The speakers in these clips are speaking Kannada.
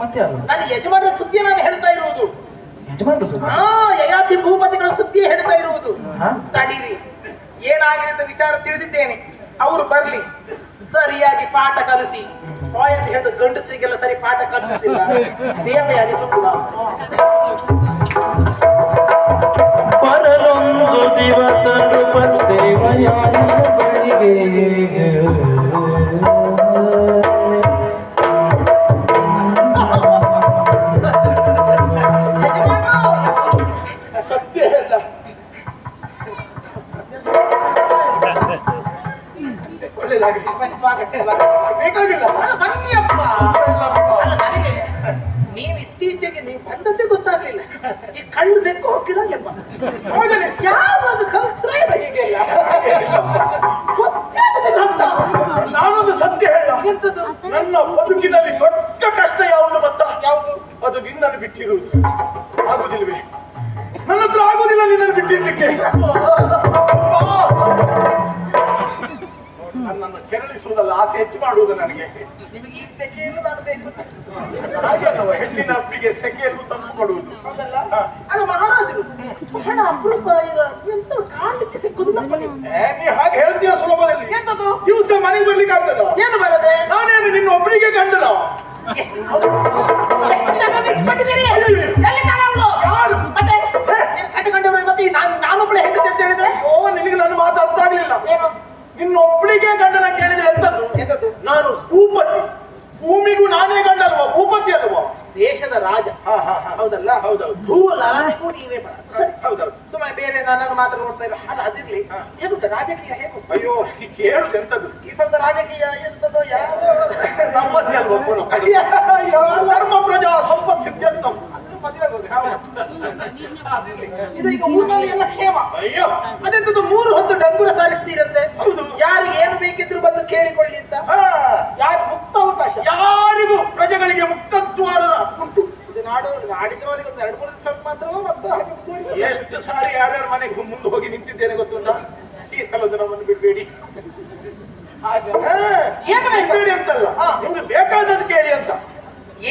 ಮತ್ತೆ ಯಾರು? ನನ್ನ ಯಜಮಾನರ ಸುದ್ದಿ ನಾನು ಹೇಳ್ತಾ ಇರುವುದು. ಯಜಮಾನ್ರು ಸುದ್ದಿ? ಹಾ ಯಯಾತಿ ಭೂಪತಿಗಳ ಸುದ್ದಿ ಹೇಳ್ತಾ ಇರುವುದು. ಹಾ? ತಡೀರಿ. ಏನಾಗಿದೆ ಅಂತ ವಿಚಾರ ತಿಳಿದಿದ್ದೇನೆ. ಅವರು ಬರ್ಲಿ. ಸರಿಯಾಗಿ ಪಾಠ ಕಲಿಸಿ. ಪಾಯಿಂಟ್ ಹೇಳಿದ ಗಂಡಸರಿಗೆಲ್ಲ ಸರಿ ಪಾಠ ಕಲಿಸಿಲ್ಲ ದೇವೇ ಅನಿಸುತ್ತಿಲ್ಲ ಪರಲೊಂದು ದಿವಸ ನೃಪದೇವಯಾನ ಬಳಿಗೆ. ಒಳ್ಳೇದಾಗಲಿ ಬನ್ನಿ, ಸ್ವಾಗತ. ಬೇಕಾಗಿಲ್ಲ ಬನ್ನಿಯಪ್ಪ ಅಲ್ಲ, ನನಗೆ ನೀವು ಇತ್ತೀಚೆಗೆ ನೀವು ಬಂದದ್ದೇ ಗೊತ್ತಾಗ್ಲಿಲ್ಲ ಈ ಕಣ್ಣು ಬೆಕ್ಕು ಹೋಗಿದಾಗೆಪ್ಪ ಹೋಗಲಿ ಯಾವಾಗ ಕಲ್ತ್ರೆ ಹೀಗೆಲ್ಲ ಗೊತ್ತಾಗುದಿಲ್ಲ ಅಂತ. ನಾನೊಂದು ಸತ್ಯ ಹೇಳ? ನನ್ನ ಬದುಕಿನಲ್ಲಿ ದೊಡ್ಡ ಕಷ್ಟ ಯಾವುದು ಗೊತ್ತಾ ಯಾವುದು ಅದು ನಿನ್ನನ್ನು ಬಿಟ್ಟಿರುವುದು ಆಗುದಿಲ್ವೇ ನನ್ನ ಹತ್ರ ಆಗುದಿಲ್ಲ ನಿನ್ನನ್ನು ಬಿಟ್ಟಿರ್ಲಿಕ್ಕೆ ಕೆರಳಿಸುವುದಲ್ಲ ಆಸೆ ಹೆಚ್ಚು ಮಾಡುವುದು ನನಗೆ. ನಿಮಗೆ ಈ ಸೆಕೆಯನ್ನು ನಾನು ಬೇಕು. ಹಾಗೆ ಅಲ್ಲವ ಹೆಣ್ಣಿನ ಅಪ್ಪಿಗೆ ಸೆಕೆಯನ್ನು ತಂದು ಕೊಡುವುದು. ಅದು ಮಹಾರಾಜರು ಬಹಳ ಅಪರೂಪ ಎಂತ ಕಾಣಲಿಕ್ಕೆ ಸಿಕ್ಕುದಿಲ್ಲಪ್ಪ ನೀ ಹಾಗೆ ಹೇಳ್ತೀಯ ಸುಲಭದಲ್ಲಿ? ಎಂತದು? ದಿವಸ ಮನೆಗೆ ಬರ್ಲಿಕ್ಕೆ ಆಗ್ತದ ಏನು ಬರದೆ? ನಾನೇನು ನಿನ್ನ ಒಬ್ಬರಿಗೆ ಗಂಡನ ಅದಿರ್ಲಿ ಹೇಗುಂಟ ರಾಜಕೀಯ ಹೇಗು? ಅಯ್ಯೋ ಕೇಳುದು ಎಂತದ್ದು ಈ ಸಲದ ರಾಜಕೀಯ ಎಂತದೋ ಯಾರು? ನಮ್ಮದೇ ಅಲ್ವಾ ಪುನಃ? ಅಯ್ಯೋ, ಧರ್ಮ ಪ್ರಜಾ ಸಂಪತ್ ಸಿದ್ಧಾಂತಂ. ಇದು ಈಗ ಊರಿನಲ್ಲಿ ಎಲ್ಲ ಕ್ಷೇಮ ಅಯ್ಯೋ. ಅದೆಂತದ್ದು ಮೂರು ಹೊತ್ತು ಡಂಗುರ ಸಾರಿಸ್ತೀರಂತೆ? ಹೌದು. ಯಾರಿಗೆ ಏನು ಬೇಕಿದ್ರು ಬಂದು ಕೇಳಿಕೊಳ್ಳಿ ಅಂತ? ಹಾ, ಯಾರು ಮುಕ್ತ ಅವಕಾಶ? ಯಾರಿಗೂ ಪ್ರಜೆಗಳಿಗೆ ಮುಕ್ತದ್ವಾರದ ಉಂಟು. ಇದು ನಾಡಿದ್ರು ನಾಡಿದವರಿಗೆ ಒಂದು ಎರಡು ಮೂರು ದಿವಸ ಮಾತ್ರ ಮತ್ತೆ. ಎಷ್ಟು ಸಾರಿ ಯಾರ್ಯಾರ ಮನೆಗೆ ಮುಂದೆ ಹೋಗಿ ನಿಂತಿದ್ದೇನೆ ಗೊತ್ತುಂಟ? ಈ ಸಲ ನಮ್ಮನ್ನು ಬಿಡಬೇಡಿ. ಬಿಡಬೇಡಿ ಅಂತಲ್ಲ. ನಿಮ್ಗೆ ಬೇಕಾದದ್ದು ಕೇಳಿ ಅಂತ.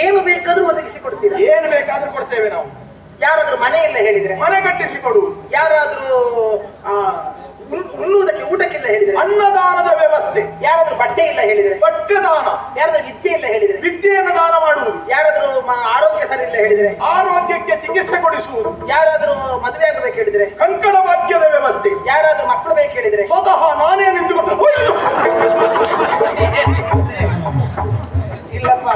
ಏನು ಬೇಕಾದ್ರೂ ಒದಗಿಸಿ ಕೊಡ್ತೀರಾ? ಏನು ಬೇಕಾದ್ರೂ ಕೊಡ್ತೇವೆ ನಾವು. ಯಾರಾದ್ರೂ ಮನೆ ಇಲ್ಲ ಹೇಳಿದ್ರೆ? ಮನೆ ಕಟ್ಟಿಸಿ ಕೊಡು ಯಾರಾದ್ರೂ ಉಣ್ಣುವುದಕ್ಕೆ ಊಟಕ್ಕಿಲ್ಲ ಹೇಳಿದ್ರೆ? ಅನ್ನದಾನದ ವ್ಯವಸ್ಥೆ. ಯಾರಾದ್ರೂ ಬಟ್ಟೆ ಇಲ್ಲ ಹೇಳಿದ್ರೆ? ಬಟ್ಟೆ ದಾನ ಯಾರಾದ್ರೂ ವಿದ್ಯೆ ಇಲ್ಲ ಹೇಳಿದ್ರೆ? ವಿದ್ಯೆಯನ್ನು ದಾನ ಮಾಡುವುದು. ಯಾರಾದ್ರೂ ಆರೋಗ್ಯ ಸರಿ ಇಲ್ಲ ಹೇಳಿದ್ರೆ? ಆರೋಗ್ಯಕ್ಕೆ ಚಿಕಿತ್ಸೆ ಕೊಡಿಸುವುದು. ಯಾರಾದ್ರೂ ಮದುವೆ ಆಗಬೇಕು ಹೇಳಿದ್ರೆ? ಕಂಕಣ ವಾಕ್ಯದ ವ್ಯವಸ್ಥೆ. ಯಾರಾದ್ರೂ ಮಕ್ಕಳು ಬೇಕು ಹೇಳಿದ್ರೆ? ಸ್ವತಃ ನಾನೇ ನಿಂತುಕೊಂಡು ಇಲ್ಲಪ್ಪ.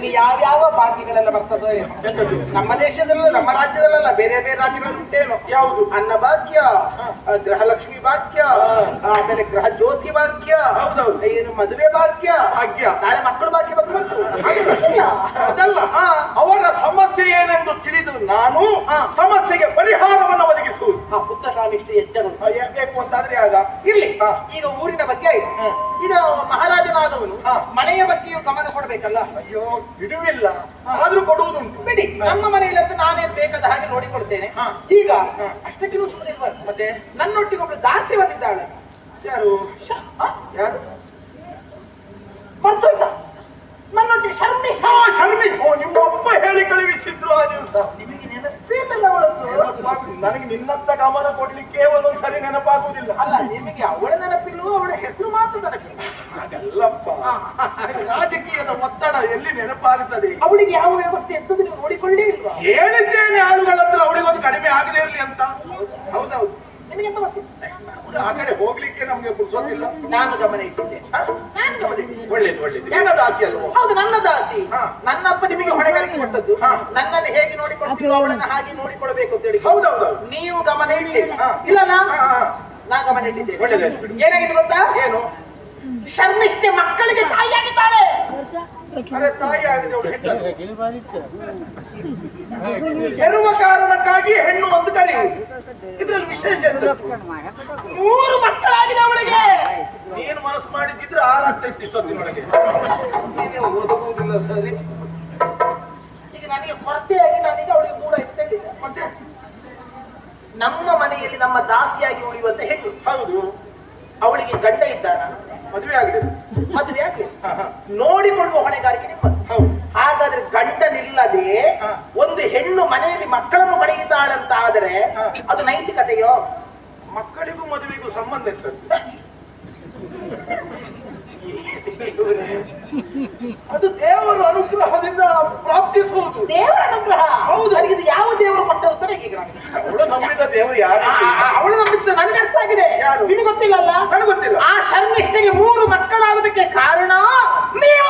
ಇನ್ನು ಯಾವ್ಯಾವ ಭಾಗ್ಯಗಳೆಲ್ಲ ಬರ್ತದೋ. ನಮ್ಮ ದೇಶದಲ್ಲ ನಮ್ಮ ರಾಜ್ಯದಲ್ಲ ಬೇರೆ ಬೇರೆ ರಾಜ್ಯಗಳಲ್ಲಿ ಉಂಟೇನೋ ಯಾವುದು? ಅನ್ನ ಭಾಗ್ಯ ಗೃಹಲಕ್ಷ್ಮಿ ಭಾಗ್ಯ ಆಮೇಲೆ ಗ್ರಹ ಜ್ಯೋತಿ ಭಾಗ್ಯ ಹೌದೌದು. ಏನು ಮದುವೆ ಭಾಗ್ಯ ಭಾಗ್ಯ. ನಾಳೆ ಮಕ್ಕಳು ಭಾಗ್ಯ ಬಂತು. ಅದಲ್ಲ. ಅವರ ಸಮಸ್ಯೆ ಏನೆಂದು ತಿಳಿದು ನಾನು. ಸಮಸ್ಯೆಗೆ ಪರಿಹಾರವನ್ನು ಒದಗಿಸುವುದು. ಆ ಪುತ್ರ ಕಾಮಿಷ್ಟಿ ಯಜ್ಞಗಳು ಅಯ್ಯ, ಬೇಕು ಅಂತಾದ್ರೆ ಆಗ. ಇರ್ಲಿ. ಈಗ ಊರಿನ ಬಗ್ಗೆ ಆಯ್ತು. ಈಗ ಮಹಾರಾಜನಾದವನು. ಮನೆಯ ಬಗ್ಗೆಯೂ ಗಮನ ಕೊಡಬೇಕಲ್ಲ? ಅಯ್ಯೋ ಬಿಡುವಿಲ್ಲ. ಆದ್ರೂ ಕೊಡುವುದುಂಟು. ಬಿಡಿ. ನಮ್ಮ ಮನೆಯಲ್ಲಂತೂ ನಾನೇ ಬೇಕಾದ ಹಾಗೆ ನೋಡಿಕೊಡ್ತೇನೆ. ಈಗ. ಅಷ್ಟಕ್ಕಿನ್ನೂ ಸುಮ್ಮನೆ ಮತ್ತೆ? ನನ್ನೊಟ್ಟಿಗೆ ಒಬ್ಳು ದಾಸಿ ಬಂದಿದ್ದಾಳೆ. ಯಾರು? ಯಾರು? ಮರ್ತೋಯ್ತಾ? ನನ್ನೊಟ್ಟಿಗೆ ಶರ್ಮಿ ಆ ಶರ್ಮಿ ಓ ನಿಮ್ಮ ಅಪ್ಪ ಹೇಳಿ ಕಳುಹಿಸಿದ್ರು ಆ ದಿವಸ. ನಿಮಗೆ ನೆನಪೇ ಇಲ್ಲಲ್ಲ ಅವಳದ್ದು ನನಗೆ ನಿನ್ನತ್ತ ಗಮನ ಕೊಡ್ಲಿಕ್ಕೆ ಒಂದೊಂದ್ ಸರಿ ನೆನಪಾಗುವುದಿಲ್ಲ ಅಲ್ಲ ನಿಮಗೆ ಅವಳ ನೆನಪಿಲ್ಲ ಅವಳ ಹೆಸರು ಮಾತ್ರ ನೆನಪಿಲ್ಲ? ಹಾಗಲ್ಲಪ್ಪ ರಾಜಕೀಯದ ಒತ್ತಡ ಎಲ್ಲಿ ನೆನಪಾಗುತ್ತದೆ? ಅವಳಿಗೆ ಯಾವ ವ್ಯವಸ್ಥೆ ಎಂತದ್ದು ನೀವು ನೋಡಿಕೊಳ್ಳೇ ಇಲ್ವಾ? ಹೇಳಿದ್ದೇನೆ ಆಳುಗಳ ಹತ್ರ ಅವಳಿಗೊಂದು ಕಡಿಮೆ ಆಗದೆ ಇರಲಿ ಅಂತ. ಹೌದೌದು. ನಿಮಗೆ ಗೊತ್ತಿಲ್ಲ? ಆ ಕಡೆ ಹೋಗ್ಲಿಕ್ಕೆ ನಮ್ಗೆ ಪುರ್ಸೋದಿಲ್ಲ ನಾನು ಗಮನ ಇಟ್ಟಿದ್ದೆ. ಒಳ್ಳೇದು ಒಳ್ಳೇದು. ನನ್ನ ದಾಸಿ ಅಲ್ವೋ? ಹೌದು ನನ್ನ ದಾಸಿ ಹಾ. ನನ್ನಪ್ಪ ನಿಮಗೆ ಹೊಣೆಗಾರಿಕೆ ಕೊಟ್ಟದ್ದು. ಹಾ. ನನ್ನನ್ನು ಹೇಗೆ ನೋಡಿಕೊಳ್ತೀರೋ ಅವಳನ್ನ ಹಾಗೆ ನೋಡಿಕೊಳ್ಬೇಕು ಅಂತ ಹೇಳಿ. ಹೌದೌದು ನೀವು ಗಮನ ಇಡಿ ಹಾ. ಇಲ್ಲಲ್ಲ ಹಾ, ಹಾ. ನಾ ಗಮನ ಇಟ್ಟಿದ್ದೆ. ಒಳ್ಳೇದು ಏನಾಗಿದೆ ಗೊತ್ತಾ? ಏನು? ಶರ್ಮಿಷ್ಠೆ ಮಕ್ಕಳಿಗೆ ತಾಯಿಯಾಗಿದ್ದಾಳೆ. ಅರೆ ತಾಯಿ ಆಗಿದೆ ಅವಳು ಎನ್ನುವ ಕಾರಣಕ್ಕಾಗಿ ಹೆಣ್ಣು ಒಂದು ಕರಿ. ಇದ್ರಲ್ಲಿ ವಿಶೇಷ ಮೂರು ಮಕ್ಕಳಾಗಿದೆ ಅವಳಿಗೆ. ನೀನು ಮನಸ್ಸು ಮಾಡಿದ್ರೆ ಆರಾಗ್ತಾ ಇತ್ತು ಇಷ್ಟೊತ್ತಿನೊಳಗೆ ನೀನೇ ಓದುವುದಿಲ್ಲ ಸರಿ. ಈಗ ನನಗೆ ಕೊರತೆಯಾಗಿ ನನಗೆ ಅವಳಿಗೆ ಕೂಡ ಮತ್ತೆ? ನಮ್ಮ ಮನೆಯಲ್ಲಿ ನಮ್ಮ ದಾಸಿಯಾಗಿ ಉಳಿಯುವಂತ ಹೆಣ್ಣು. ಹೌದು. ಅವಳಿಗೆ ಗಂಡ ಇದ್ದಾನ. ಮದುವೆ ಆಗ್ಲಿ. ಮದುವೆ ಆಗ್ಲಿ. ನೋಡಿಕೊಳ್ಳುವ ಹೊಣೆಗಾರಿಕೆ ನಿಮ್ಮ ಹಾಗಾದ್ರೆ ಮಕ್ಕಳನ್ನು ಪಡೆಯುತ್ತಾಳಂತ ಆದರೆ ಅದು ನೈತಿಕತೆಯೋ? ಮಕ್ಕಳಿಗೂ ಮದುವೆಗೂ ಸಂಬಂಧ ಇರ್ತದೆ. ಅದು ದೇವರ ಅನುಗ್ರಹದಿಂದ ಪ್ರಾಪ್ತಿಸುವುದು. ದೇವರ ಅನುಗ್ರಹ? ಹೌದು. ಅವರಿಗೆ ಯಾವ ದೇವರು ಕೊಟ್ಟದ್ದು ಅಂತ. ಅವಳು ನಂಬಿದ ದೇವರು ಯಾರು? ಅವಳು ನಂಬಿದ ನನಗೆ ಅರ್ಥ ಆಗಿದೆ. ಯಾರು? ನಿಮಗೆ ಗೊತ್ತಿಲ್ಲಲ್ಲ ನನಗೆ ಗೊತ್ತಿಲ್ಲ. ಆ ಶರ್ಮಿಷ್ಠೆಗೆ ಮೂರು ಮಕ್ಕಳಾಗೋದಕ್ಕೆ ಕಾರಣ ನೀವು.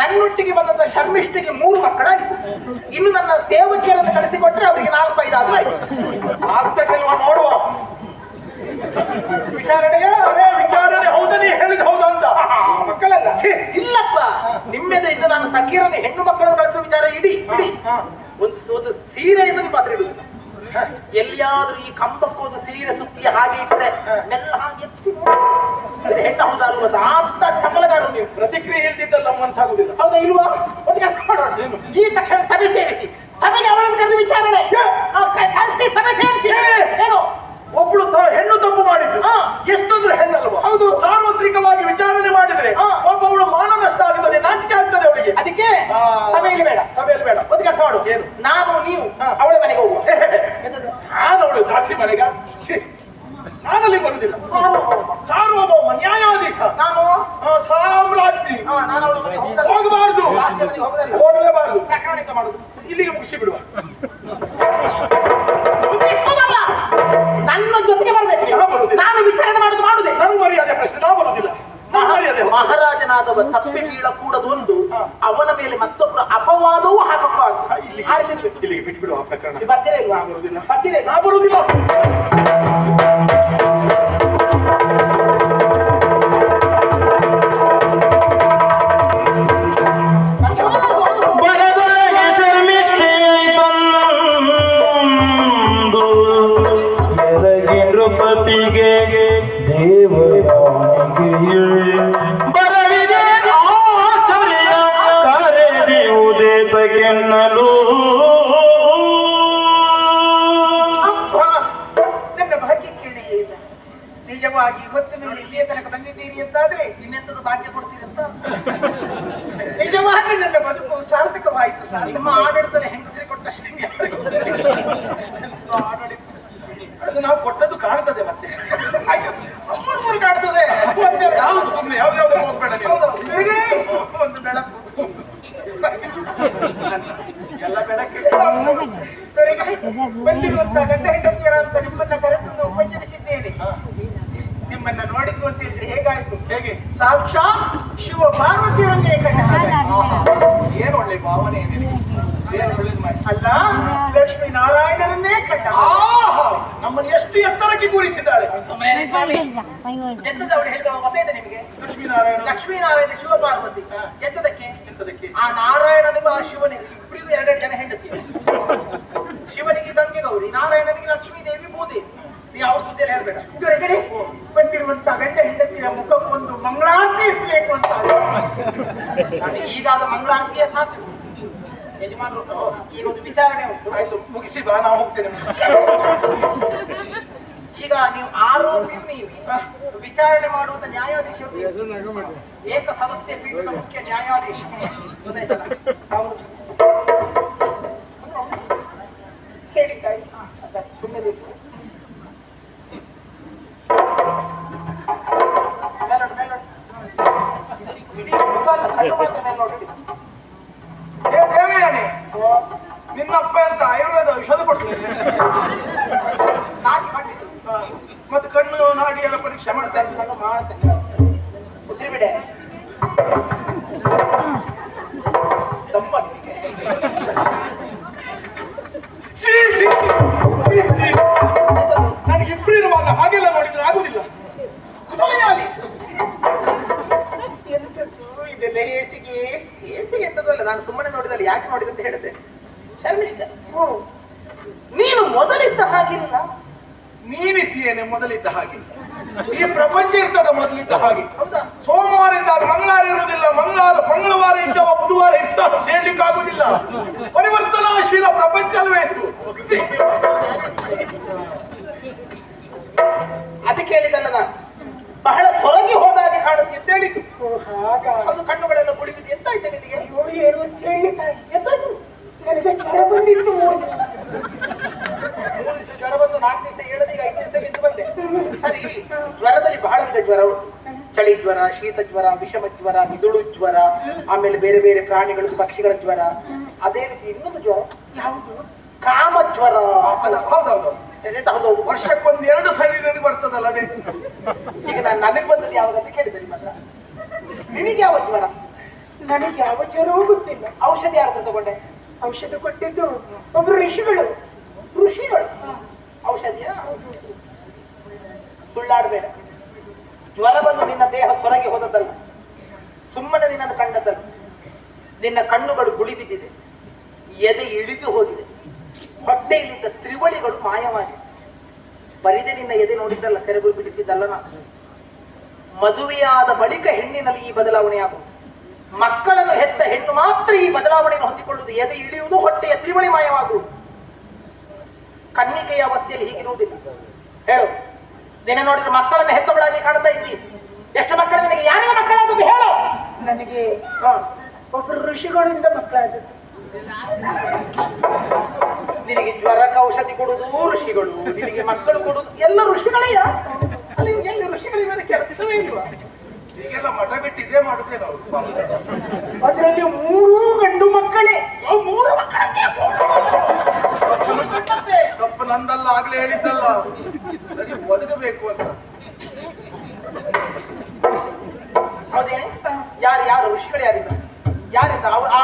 ನನ್ನೊಟ್ಟಿಗೆ ಬಂದಂತ ಶರ್ಮಿಷ್ಠಿಗೆ ಮೂರು ಮಕ್ಕಳಾಯ್ತು. ಇನ್ನು ನನ್ನ ಸೇವಕಿಯರನ್ನು ಕಳಿಸಿಕೊಟ್ರೆ ಅವರಿಗೆ ನಾಲ್ಕು ಐದು ಆದ್ರೂ ಆಯ್ತು. ಆಗ್ತದಲ್ವಾ ನೋಡುವ. ವಿಚಾರಣೆಯ ಅದೇ ವಿಚಾರಣೆ ಹೌದಾ ನೀ ಹೇಳಿದ ಹೌದಾ ಅಂತ. ಮಕ್ಕಳಲ್ಲ. ಇಲ್ಲಪ್ಪ ಇನ್ನು ನಾನು ಸಖೀರನ್ನು ಹೆಣ್ಣು ಮಕ್ಕಳನ್ನು ಕಳಿಸುವ ವಿಚಾರ ಇಡಿ ಇಡಿ. ಒಂದು ಸೋದ ಸೀರೆ ಇದ್ದ ಪಾತ್ರ ಇಡುವುದು ಎಲ್ಲಿಯಾದ್ರೂ ಈ ಕಂಬಕ್ಕೋದು ಸೀರೆ ಸುತ್ತಿ ಹಾಗೆ ಇಟ್ಟರೆ ಮೆಲ್ಲ ಹಾಗೆ ಹೆಣ್ಣು ಹೌದಾ ಅಲ್ವಾ? ಅಂತ ಚಪಲಗಾರರು ನೀವು. ಪ್ರತಿಕ್ರಿಯೆ ಇಲ್ದಿದ್ದಲ್ಲ ಮನಸ್ಸಾಗುದಿಲ್ಲ ಹೌದಾ ಇಲ್ವಾ? ಒಂದು ಕೆಲಸ ಮಾಡೋಣ. ಈ ತಕ್ಷಣ ಸಭೆ ಸೇರಿಸಿ. ಸಭೆಗೆ ಅವಳನ್ನು ಕರೆದು ವಿಚಾರಣೆ. ಸಭೆ ಸೇರಿಸಿ. ಬೀಳಕೂಡದೊಂದು ಅವನ ಮೇಲೆ ಮತ್ತೊಬ್ಬರು ಅಪವಾದವೂ ಹಾಕಬಾರದು. ಇಲ್ಲಿಗೆ ನಿಲ್ಬೇಕು. ಆ ಪ್ರಕರಣ. ಬರ್ತೀರಾ ಇಲ್ವಾ? ಬರುವುದಿಲ್ಲ ಬರ್ತೀರಾ ಇಲ್ವಾ? ನಿಜವಾಗಿ ನೀವು ಇಲ್ಲಿಯ ತನಕ ಬಂದಿದ್ದೀರಿ ಅಂತಾದ್ರೆ ಇನ್ನೆಂತದು ಭಾಗ್ಯ ಕೊಡ್ತೀರಿ ಅಂತ? ನಿಜವಾಗಿ ನನ್ನ ಬದುಕು ಸಾರ್ಥಕವಾಯಿತು ಸರ್ ನಿಮ್ಮ ಆಡಳಿತದಲ್ಲಿ ಹೆಂಗಸರಿ ಕೊಟ್ಟ ಆಡಳಿತ? ಅದು ನಾವು ಕೊಟ್ಟದ್ದು ಕಾಣ್ತದೆ ಮತ್ತೆ. ಮೂರು ಒಂದೇ ಯಾವ್ದು ಸುಮ್ಮನೆ ಯಾವ್ದಾದ್ರು ಯಾವ್ದು ಹೋಗ್ಬೇಡ ಒಂದು ಬೆಳಕು. ಎಲ್ಲ ಬೆಳಕು ಬಂದಿರುವಂತ ಗಂಡ ಹೆಂಡತಿಯರ ಅಂತ ನಿಮ್ಮನ್ನ ಕರೆತಂದು ಉಪಚರಿಸಿದ್ದೇನೆ ನಿಮ್ಮನ್ನ ನೋಡಿದ್ದು ಅಂತ ಹೇಳಿದ್ರೆ ಹೇಗಾಯ್ತು ಹೇಗೆ ಸಾಕ್ಷಾತ್ ಶಿವ ಪಾರ್ವತಿಯರನ್ನೇ ಕಂಡ. ಏನು ಒಳ್ಳೆ ಭಾವನೆ ಅಲ್ಲ ಲಕ್ಷ್ಮೀ ನಾರಾಯಣರನ್ನೇ ಕಂಡ ಆಹಾ ನಮ್ಮನ್ನು ಎಷ್ಟು ಎತ್ತರಕ್ಕೆ ಕೂರಿಸಿದ್ದಾಳೆ ಎಂತದ ಅವಳು ಹೇಳಿದ ಗೊತ್ತಾಯ್ತಾ ನಿಮಗೆ? ಲಕ್ಷ್ಮೀನಾರಾಯಣ ಲಕ್ಷ್ಮೀನಾರಾಯಣ ಶಿವ ಪಾರ್ವತಿ. ಎಂತದಕ್ಕೆ ಎಂತದಕ್ಕೆ ಆ ನಾರಾಯಣನಿಗೂ ಆ ಶಿವನಿಗೆ ಇಬ್ಬರಿಗೂ ಎರಡೆರಡು ಜನ ಹೆಂಡತಿ. ಶಿವನಿಗೆ ಗಂಗೆ ಗೌರಿ ನಾರಾಯಣನಿಗೆ ಲಕ್ಷ್ಮೀ ದೇವಿ ಬೂದಿ. ನೀವು ಅವ್ರ ಸುದ್ದಿಯಲ್ಲಿ ಹೇಳ್ಬೇಡ. ಬಂದಿರುವಂತ ಗಂಡ ಹೆಂಡತಿಯ ಮುಖಕ್ಕೊಂದು ಮಂಗಳಾರತಿ ಇರ್ಬೇಕು ಅಂತ ನಾನು ಈಗಾದ ಮಂಗಳಾರತಿಯೇ ಸಾಕು. ಯಜಮಾನರು ಈಗ ಒಂದು ವಿಚಾರಣೆ ಉಂಟು. ಆಯ್ತು ಮುಗಿಸಿ ಬಾ ನಾವು ಹೋಗ್ತೇನೆ. ಈಗ ನೀವು ಆರೋಪಿ ನೀವು. ವಿಚಾರಣೆ ಮಾಡುವಂತ ನ್ಯಾಯಾಧೀಶರು. ಏಕ ಸದಸ್ಯ ಪೀಠದ ಮುಖ್ಯ ನ್ಯಾಯಾಧೀಶ. ಅದಕ್ಕೆ ಹೇಳಿದಲ್ಲ ನಾನು. ಬಹಳ ಹೊರಗೆ ಹೋದಾಗ ಕಾಣುತ್ತೆ ಅಂತ ಹೇಳಿದ್ದು ಅದು ಕಣ್ಣುಗಳೆಲ್ಲ ಗುಳಿಗಿದ್ದು ಎಂತ ಇದೆ ನಿನಗೆ ಏನು ಅಂತ ಹೇಳಿ ತಾಯಿ. ಎಂತಾಯ್ತು? ನನಗೆ ಜ್ವರ ಬಂದಿತ್ತು ಮೂರು ದಿವಸ. ದಿವಸ ಜ್ವರ ಬಂದು ನಾಲ್ಕು ದಿವಸ ಏಳದೀಗ ಐದು ದಿವಸ ಬಂದೆ. ಸರಿ ಜ್ವರದಲ್ಲಿ ಬಹಳ ವಿಧ ಜ್ವರ ಉಂಟು. ಚಳಿ ಜ್ವರ ಶೀತ ಜ್ವರ ವಿಷಮ ಜ್ವರ ಮಿದುಳು ಜ್ವರ ಆಮೇಲೆ ಬೇರೆ ಬೇರೆ ಪ್ರಾಣಿಗಳು ಪಕ್ಷಿಗಳ ಜ್ವರ. ಅದೇ ರೀತಿ ಇನ್ನೊಂದು ಜ್ವರ. ಯಾವುದು? ಕಾಮ ಜ್ವರ ಹೌದೌದು. ವರ್ಷ ವರ್ಷಕ್ಕೊಂದು ಎರಡು ಸರಿ ನನಗೆ ಬರ್ತದಲ್ಲ ಅದೇ ಈಗ ನಾನು ನನಗೆ ಬಂದದ್ದು ಯಾವಾಗ ಅಂತ ಕೇಳಿದೆ ನಿಮ್ಮ ಹತ್ರ ನಿನಗೆ ಯಾವ ಜ್ವರ ನನಗೆ ಯಾವ ಜ್ವರ ಗೊತ್ತಿಲ್ಲ ಔಷಧಿ ಯಾರು ತಗೊಂಡೆ? ಔಷಧ ಕೊಟ್ಟಿದ್ದು ಒಬ್ರು ಋಷಿಗಳು. ಋಷಿಗಳು. ಔಷಧಿಯ? ಸುಳ್ಳಾಡಬೇಡ ಜ್ವರ ಬಂದು ನಿನ್ನ ದೇಹ ಹೊರಗೆ ಹೋದದ್ದಲ್ಲ. ಸುಮ್ಮನೆ ನಿನ್ನನ್ನು ಕಂಡದ್ದಲ್ಲ. ನಿನ್ನ ಕಣ್ಣುಗಳು ಗುಳಿ ಬಿದ್ದಿದೆ. ಎದೆ ಇಳಿದು ಹೋಗಿದೆ. ಹೊಟ್ಟೆಯಲ್ಲಿದ್ದ ತ್ರಿವಳಿಗಳು ಮಾಯವಾಗಿ. ಬರಿದೆ ನಿನ್ನ ಎದೆ ನೋಡಿದ್ದಲ್ಲ ಸೆರೆಗುರು ಬಿಡಿಸಿದ್ದಲ್ಲ ನಾನು. ಮದುವೆಯಾದ ಬಳಿಕ ಹೆಣ್ಣಿನಲ್ಲಿ ಈ ಬದಲಾವಣೆಯಾಗುವುದು ಮಕ್ಕಳನ್ನು ಹೆತ್ತ ಹೆಣ್ಣು ಮಾತ್ರ ಈ ಬದಲಾವಣೆಯನ್ನು ಹೊಂದಿಕೊಳ್ಳುವುದು ಎದೆ ಇಳಿಯುವುದು ಹೊಟ್ಟೆಯ ತ್ರಿವಳಿ ಮಾಯವಾಗುವುದು. ಕನ್ನಿಕೆಯ ಅವಸ್ಥೆಯಲ್ಲಿ ಹೀಗಿರುವುದಿಲ್ಲ. ಹೇಳು. ನಿನ್ನೆ ನೋಡಿದ್ರೆ ಮಕ್ಕಳನ್ನು ಹೆತ್ತವಳಾಗಿ ಕಾಣ್ತಾ ಇದ್ದಿ. ಎಷ್ಟು ಮಕ್ಕಳು ನಿನಗೆ? ಯಾರಿಗೆ ಮಕ್ಕಳಾದದ್ದು ಹೇಳು. ನನಗೆ ಒಬ್ಬರು ಋಷಿಗಳಿಂದ ಮಕ್ಕಳಾದದ್ದು. ನಿನಗೆ ಜ್ವರಕ್ಕೆ ಔಷಧಿ ಕೊಡುದು ಋಷಿಗಳು ನಿನಗೆ ಮಕ್ಕಳು ಕೊಡುದು ಎಲ್ಲ ಋಷಿಗಳೇ. ಅಲ್ಲಿ ಎಲ್ಲಿ ಋಷಿಗಳ ಮೇಲೆ ಕೆಲಸವೇ ಇಲ್ವಾ? ಈಗೆಲ್ಲ ಮಠ ಬಿಟ್ಟು ಇದೇ ಮಾಡುತ್ತೇವೆ ನಾವು. ಅದರಲ್ಲಿ ಮೂರು ಗಂಡು ಮಕ್ಕಳೇ. ಮೂರು. ತಪ್ಪು ನಂದಲ್ಲ ಆಗ್ಲೇ ಹೇಳಿದ್ದಲ್ಲ. ಒದಗಬೇಕು ಅಂತ. ಹೌದೇನೆ? ಯಾರು ಯಾರು? ಋಷಿಗಳು ಯಾರಿದ್ರು? ಯಾರಿದ್ದ ಅವ್ರು ಆ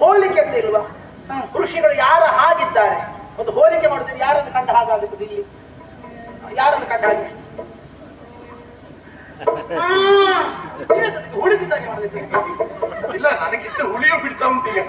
ಹೋಲಿಕೆ ಅಂತ ಇಲ್ವಾ. ಋಷಿಗಳು ಯಾರ ಹಾಗಿದ್ದಾರೆ? ಒಂದು ಹೋಲಿಕೆ ಮಾಡಿದ್ರೆ ಯಾರನ್ನು ಕಂಡ ಹಾಗಾಗುತ್ತದೆ ಇಲ್ಲಿ? ಯಾರನ್ನು ಕಂಡ ಹಾಗೆ? ಇಲ್ಲ ನನಗಿದ್ದು ಹುಳಿಯು ಬಿಡ್ತಾ ಉಂಟು ಈಗ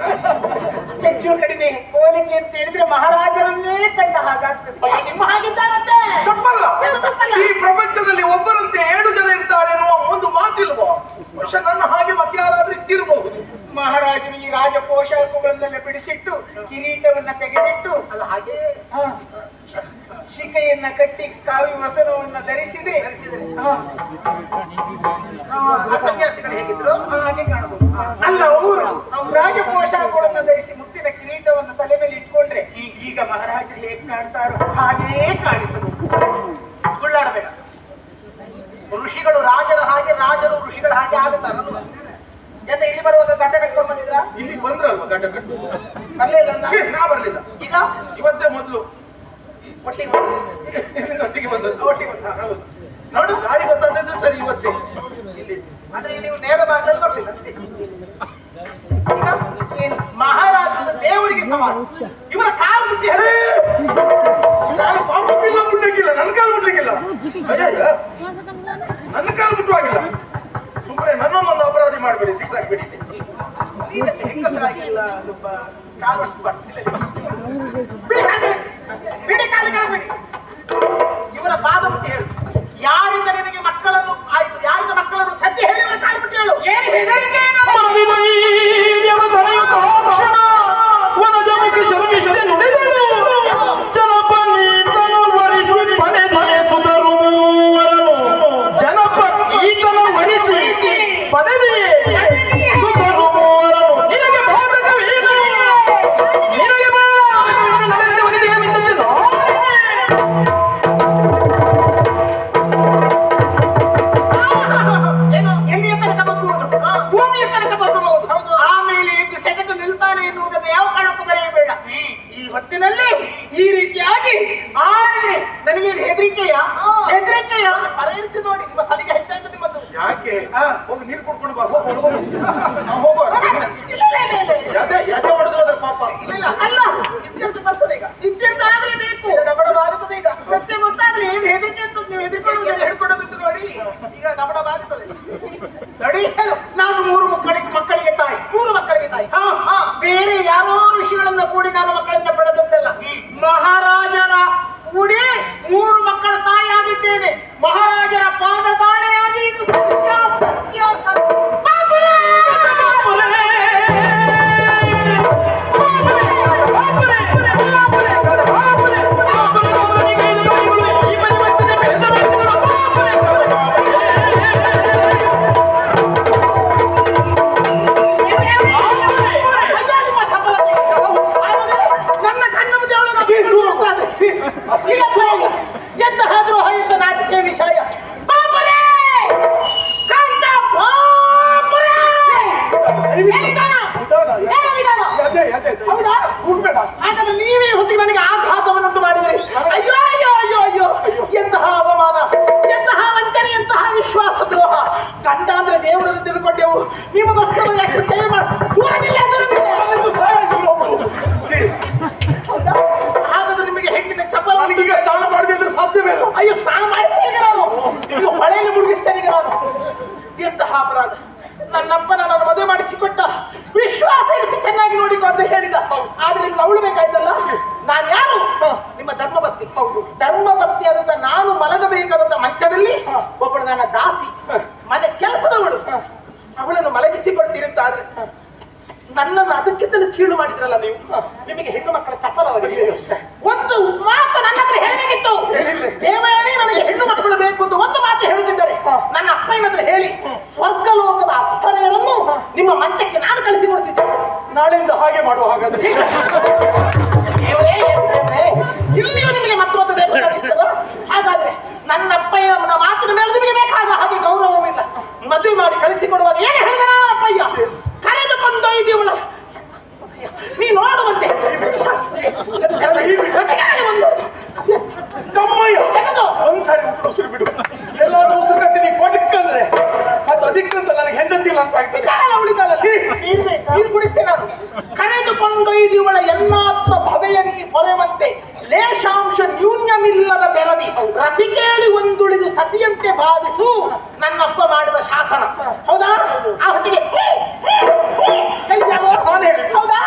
ಹೆಚ್ಚು ಕಡಿಮೆ ಹೋಲಿಕೆ ಅಂತ ಹೇಳಿದ್ರೆ ಮಹಾರಾಜರನ್ನೇ ಕಂಡ ಹಾಗಾಗ್ತದೆ. ನಿಮ್ಮ ಹಾಗಿದ್ದಾರಂತೆ. ತಪ್ಪಲ್ಲ. ಇದು ಈ ಪ್ರಪಂಚದಲ್ಲಿ ಒಬ್ಬರಂತೆ ಏಳು ಜನ ಇರ್ತಾರೆ ಅನ್ನುವ ಒಂದು ಮಾತಿಲ್ವೋ? ಬಹುಶಃ ನನ್ನ ಹಾಗೆ ಮತ್ತೆ ಯಾರಾದ್ರೂ ಗೊತ್ತಿರಬಹುದು ಮಹಾರಾಜರು ಈ ರಾಜ ಪೋಷಾಕುಗಳನ್ನೆಲ್ಲ ಬಿಡಿಸಿಟ್ಟು ಕಿರೀಟವನ್ನ ತೆಗೆದಿಟ್ಟು ಅಲ್ಲ ಹಾಗೆ ಶಿಖೆಯನ್ನ ಶಿಕೆಯನ್ನ ಕಟ್ಟಿ ಕಾವಿ ವಸನವನ್ನ ಧರಿಸಿದ್ರೆ ಸನ್ಯಾಸಿಗಳು ಹೇಗಿದ್ರು? ಹಾಗೆ ಕಾಣಬಹುದು. ಅಲ್ಲ ಅವರು ರಾಜ ಪೋಷಾಕಗಳನ್ನ ಧರಿಸಿ ಮುತ್ತಿನ ಕಿರೀಟವನ್ನು ತಲೆ ಮೇಲೆ ಇಟ್ಕೊಂಡ್ರೆ ಈಗ ಮಹಾರಾಜರು ಹೇಗ್ ಕಾಣ್ತಾರೋ ಹಾಗೇ ಕಾಣಿಸಬಹುದು. ಸುಳ್ಳಾಡಬೇಡ. ಋಷಿಗಳು ರಾಜರ ಹಾಗೆ ರಾಜರು ಋಷಿಗಳ ಹಾಗೆ ಆಗುತ್ತಾರಲ್ವ ಯಾಕೆ ಇಲ್ಲಿ ಬರುವಾಗ ಗಡ್ಡ ಕಟ್ಕೊಂಡು ಬಂದಿದ್ರ ಇಲ್ಲಿ ಬಂದ್ರಲ್ವ ಗಡ್ಡ ಕಟ್ಟು ಬರ್ಲಿಲ್ಲ? ಛೀ, ನಾ ಬರ್ಲಿಲ್ಲ. ಈಗ? ಇವತ್ತೇ ಮೊದಲು. ಒಟ್ಟಿಗೆ. ಒಟ್ಟಿಗೆ ಬಂದದ್ದು. ಒಟ್ಟಿಗೆ ಬಂದ ಹೌದು. ನೋಡು ದಾರಿ ಗೊತ್ತಾದದ್ದು ಸರಿ ಹಾ. ಹೋಗಿ ನೀರು ಕುಡ್ಕೊಂಡು ಬಾ ಹೋಗು, ಹೋಗು. ಹೊಡೆದು ಹೋದ್ರೆ ಪಾಪ? ಇಲ್ಲ, ಅಲ್ಲ ಇತ್ಯರ್ಥ ಬರ್ತದೆ ಈಗ. ಇತ್ಯರ್ಥ ಆಗಲೇಬೇಕು ನಮಡ ಡಬಡಬಾಗುತ್ತದೆ ಈಗ. ಸತ್ಯ ಗೊತ್ತಾಗ್ಲಿ ಏನ್ ಹೆದರಿಕೆ ಅಂತ ನೀವು ಹೆದರಿಕೊಳ್ಳುವುದಿಲ್ಲ ಹಿಡ್ಕೊಳ್ಳೋದುಂಟು ನೋಡಿ. ಈಗ ಡಬಡಬಾಗುತ್ತದೆ ನೋಡಿ ನಾನು ಮೂರು ಮಕ್ಕಳಿಗೆ ಮಕ್ಕಳಿಗೆ ತಾಯಿ. ಮೂರು ಮಕ್ಕಳಿಗೆ ತಾಯಿ. ಹಾ, ಹಾ. ಬೇರೆ ಯಾರೋ ಋಷಿಗಳನ್ನ ಕೂಡಿ ನಾನು ಮಕ್ಕಳನ್ನ ಗಂಡ ಅಂದ್ರೆ ದೇವರನ್ನು ತಿಳ್ಕೊಂಡೆವು. ನಿಮಗೋಸ್ಕರ ಎಷ್ಟು ಸೇವೆ ಮಾಡಿ? ಹಾಗಾದ್ರೆ ನಿಮಗೆ ಹೆಣ್ಣಿನ ಚಪ್ಪಲ ಈಗ ಸ್ನಾನ ಮಾಡದಿದ್ರೆ ಸಾಧ್ಯವೇ ಇಲ್ಲ. ಅಯ್ಯೋ ಸ್ನಾನ ಮಾಡಿಸ್ತೇನೆ ನಾನು. ನೀವು ಹೊಳೆಯಲ್ಲಿ ಮುಳುಗಿಸ್ತೇನೆ ಈಗ ನಾನು. ಎಂತಹ ಅಪರಾಧ. ನನ್ನಪ್ಪ ದಿಕ್ಕಂತ ನನಗೆ ಹೆಂಡತಿಲ್ಲ ಅಂತ ಆಗ್ತದೆ ಕಾಲ ಉಳಿತಾಳ ನೀರು ಕುಡಿಸ್ತೇನೆ ನಾನು ಕರೆದುಕೊಂಡೊಯ್ದಿವಳ ಎಲ್ಲಾತ್ಮ ಭವೆಯ ನೀ ಹೊರೆವಂತೆ ಲೇಷಾಂಶ ನ್ಯೂನ್ಯಮಿಲ್ಲದ ತೆರದಿ ರತಿ ಕೇಳಿ ಒಂದುಳಿದು ಸತಿಯಂತೆ ಭಾವಿಸು ನನ್ನಪ್ಪ ಮಾಡಿದ ಶಾಸನ ಹೌದಾ ಆ ಹೊತ್ತಿಗೆ ಹೌದಾ